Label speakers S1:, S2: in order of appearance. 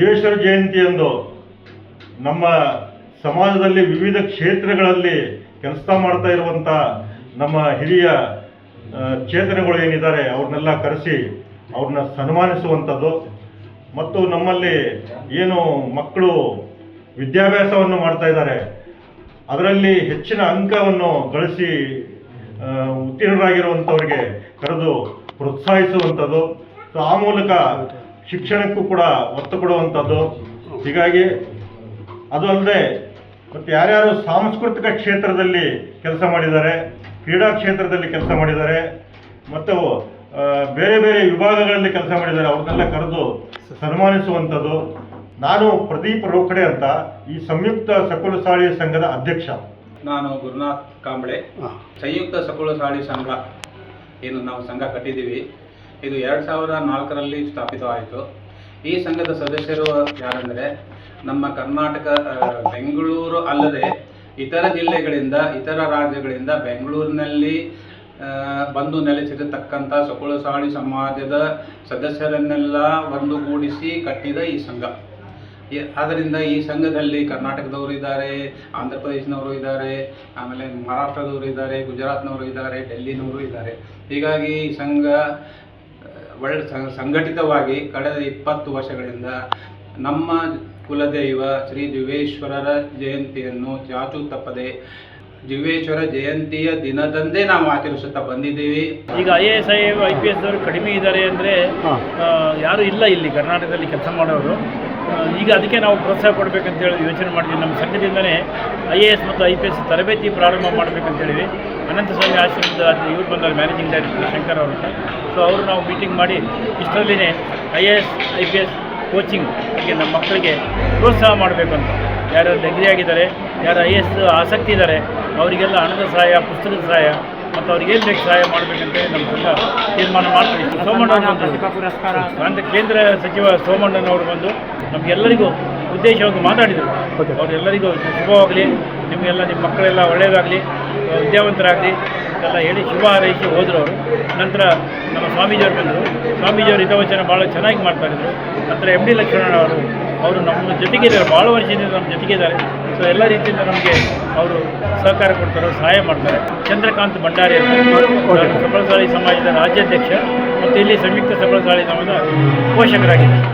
S1: ಜಯಂತಿಯಂದು ನಮ್ಮ ಸಮಾಜದಲ್ಲಿ ವಿವಿಧ ಕ್ಷೇತ್ರಗಳಲ್ಲಿ ಕೆಲಸ ಮಾಡ್ತಾ ಇರುವಂಥ ನಮ್ಮ ಹಿರಿಯ ಚೇತನಗಳು ಏನಿದ್ದಾರೆ ಅವ್ರನ್ನೆಲ್ಲ ಕರೆಸಿ ಅವ್ರನ್ನ ಸನ್ಮಾನಿಸುವಂಥದ್ದು. ಮತ್ತು ನಮ್ಮಲ್ಲಿ ಏನು ಮಕ್ಕಳು ವಿದ್ಯಾಭ್ಯಾಸವನ್ನು ಮಾಡ್ತಾ ಇದ್ದಾರೆ. ಅದರಲ್ಲಿ ಹೆಚ್ಚಿನ ಅಂಕವನ್ನು ಗಳಿಸಿ ಉತ್ತೀರ್ಣರಾಗಿರುವಂಥವ್ರಿಗೆ ಕರೆದು ಪ್ರೋತ್ಸಾಹಿಸುವಂಥದ್ದು. ಸೊ, ಆ ಮೂಲಕ ಶಿಕ್ಷಣಕ್ಕೂ ಕೂಡ ಒತ್ತು ಕೊಡುವಂಥದ್ದು. ಹೀಗಾಗಿ ಅದು ಅಲ್ಲದೆ ಮತ್ತು ಯಾರ್ಯಾರು ಸಾಂಸ್ಕೃತಿಕ ಕ್ಷೇತ್ರದಲ್ಲಿ ಕೆಲಸ ಮಾಡಿದ್ದಾರೆ ಕ್ರೀಡಾ ಕ್ಷೇತ್ರದಲ್ಲಿ ಕೆಲಸ ಮಾಡಿದ್ದಾರೆ ಮತ್ತು ಬೇರೆ ಬೇರೆ ವಿಭಾಗಗಳಲ್ಲಿ ಕೆಲಸ ಮಾಡಿದ್ದಾರೆ ಅವ್ರನ್ನೆಲ್ಲ ಕರೆದು ಸನ್ಮಾನಿಸುವಂಥದ್ದು. ನಾನು ಪ್ರದೀಪ್ ರೋಖಡೆ ಅಂತ ಈ ಸಂಯುಕ್ತ ಸಕುಲಸಾಳಿ ಸಂಘದ ಅಧ್ಯಕ್ಷ.
S2: ನಾನು ಗುರುನಾಥ್ ಕಾಂಬಳೆ. ಸಂಯುಕ್ತ ಸಕುಲಸಾಳಿ ಸಂಘ ಏನು ನಾವು ಸಂಘ ಕಟ್ಟಿದ್ದೀವಿ. ಇದು ಎರಡು ಸಾವಿರದ ನಾಲ್ಕರಲ್ಲಿ ಸ್ಥಾಪಿತವಾಯಿತು. ಈ ಸಂಘದ ಸದಸ್ಯರು ಯಾರಂದರೆ, ನಮ್ಮ ಕರ್ನಾಟಕ ಬೆಂಗಳೂರು ಅಲ್ಲದೆ ಇತರ ಜಿಲ್ಲೆಗಳಿಂದ, ಇತರ ರಾಜ್ಯಗಳಿಂದ ಬೆಂಗಳೂರಿನಲ್ಲಿ ಬಂದು ನೆಲೆಸಿರತಕ್ಕಂಥ ಸಕುಲಸಾಳಿ ಸಮಾಜದ ಸದಸ್ಯರನ್ನೆಲ್ಲ ಒಂದುಗೂಡಿಸಿ ಕಟ್ಟಿದ ಈ ಸಂಘ. ಆದ್ದರಿಂದ ಈ ಸಂಘದಲ್ಲಿ ಕರ್ನಾಟಕದವರು ಇದ್ದಾರೆ ಆಂಧ್ರ ಪ್ರದೇಶನವರು ಇದ್ದಾರೆ, ಆಮೇಲೆ ಮಹಾರಾಷ್ಟ್ರದವರು ಇದ್ದಾರೆ, ಗುಜರಾತ್ನವರು ಇದ್ದಾರೆ, ಡೆಲ್ಲಿನವರು ಇದ್ದಾರೆ. ಹೀಗಾಗಿ ಈ ಸಂಘ ಒಳ್ಳೆ ಸಂಘಟಿತವಾಗಿ ಕಳೆದ ಇಪ್ಪತ್ತು ವರ್ಷಗಳಿಂದ ನಮ್ಮ ಕುಲದೈವ ಶ್ರೀ ದಿವೇಶ್ವರರ ಜಯಂತಿಯನ್ನು ಚಾಚು ತಪ್ಪದೆ ಜುವೇಶ್ವರ ಜಯಂತಿಯ ದಿನದಂದೇ ನಾವು ಆಚರಿಸುತ್ತಾ ಬಂದಿದ್ದೀವಿ.
S3: ಈಗ I A S I P S S ಅವರು ಕಡಿಮೆ ಇದ್ದಾರೆ ಅಂದರೆ ಯಾರು ಇಲ್ಲ ಇಲ್ಲಿ ಕರ್ನಾಟಕದಲ್ಲಿ ಕೆಲಸ ಮಾಡೋರು. ಈಗ ಅದಕ್ಕೆ ನಾವು ಪ್ರೋತ್ಸಾಹ ಕೊಡಬೇಕಂತೇಳಿ ಯೋಚನೆ ಮಾಡಿದ್ವಿ. ನಮ್ಮ ಸಂಘದಿಂದಲೇ ಐ ಎ ಎಸ್ ಮತ್ತು ಐ ಪಿ ಎಸ್ ತರಬೇತಿ ಪ್ರಾರಂಭ ಮಾಡಬೇಕಂತೇಳಿವಿ ಅನಂತ ಸ್ವಾಮಿ ಆಶ್ರಮದ ಇವ್ರು ಬಂದಾಗ ಮ್ಯಾನೇಜಿಂಗ್ ಡೈರೆಕ್ಟರ್ ಶಂಕರ್ ಅವರು ಸೊ ಅವರು ನಾವು ಮೀಟಿಂಗ್ ಮಾಡಿ ಇಷ್ಟರಲ್ಲಿನೇ I A S, I P S coaching ಬಗ್ಗೆ ನಮ್ಮ ಮಕ್ಕಳಿಗೆ ಪ್ರೋತ್ಸಾಹ ಮಾಡಬೇಕು ಅಂತ. ಯಾರು ಡಿಗ್ರಿ ಆಗಿದ್ದಾರೆ, ಯಾರು ಐ ಎ ಎಸ್ ಆಸಕ್ತಿ ಇದ್ದಾರೆ, ಅವರಿಗೆಲ್ಲ ಹಣದ ಸಹಾಯ, ಪುಸ್ತಕದ ಸಹಾಯ ಮತ್ತು ಅವ್ರಿಗೆ ಏನು ಬೇಕು ಸಹಾಯ ಮಾಡಬೇಕಂತೇಳಿ ನಮ್ಮ ಸಂಘ ತೀರ್ಮಾನ ಮಾಡ್ತೀವಿ. ಸೋಮಣ್ಣ ಪುರಸ್ಕಾರ. ಅಂತ ಕೇಂದ್ರ ಸಚಿವ ಸೋಮಣ್ಣನವರು ಬಂದು ನಮಗೆಲ್ಲರಿಗೂ ಉದ್ದೇಶವಾಗಿ ಮಾತಾಡಿದರು. ಅವರೆಲ್ಲರಿಗೂ ಶುಭವಾಗಲಿ ನಿಮಗೆಲ್ಲ ನಿಮ್ಮ ಮಕ್ಕಳೆಲ್ಲ ಒಳ್ಳೆಯದಾಗಲಿ ವಿದ್ಯಾವಂತರಾಗಲಿ ಎಲ್ಲ ಹೇಳಿ ಶುಭ ಹಾರೈಸಿ ಹೋದರು ಅವರು. ನಂತರ ನಮ್ಮ ಸ್ವಾಮೀಜಿಯವರು ಬಂದರು. ಸ್ವಾಮೀಜಿಯವರು ಹಿತವಚನ ಭಾಳ ಚೆನ್ನಾಗಿ ಮಾಡ್ತಾಯಿದ್ರು ನಂತರ ಎಂ ಡಿ ಲಕ್ಷ್ಮಣ ಅವರು ಅವರು ನಮ್ಮ ಜೊತೆಗಿದ್ದಾರೆ ಭಾಳ ವರ್ಷದಿಂದ ನಮ್ಮ ಜೊತೆಗಿದ್ದಾರೆ. ಸೊ ಎಲ್ಲ ರೀತಿಯಿಂದ ನಮಗೆ ಅವರು ಸಹಕಾರ ಕೊಡ್ತಾರೆ ಸಹಾಯ ಮಾಡ್ತಾರೆ. ಚಂದ್ರಕಾಂತ್ ಭಂಡಾರಿ ಸಫಲಸಾಳಿ ಸಮಾಜದ ರಾಜ್ಯಾಧ್ಯಕ್ಷ ಮತ್ತು ಇಲ್ಲಿ ಸಂಯುಕ್ತ ಸಫಲಸಾಳಿ ಸಮಾಜದ ಪೋಷಕರಾಗಿದ್ದಾರೆ.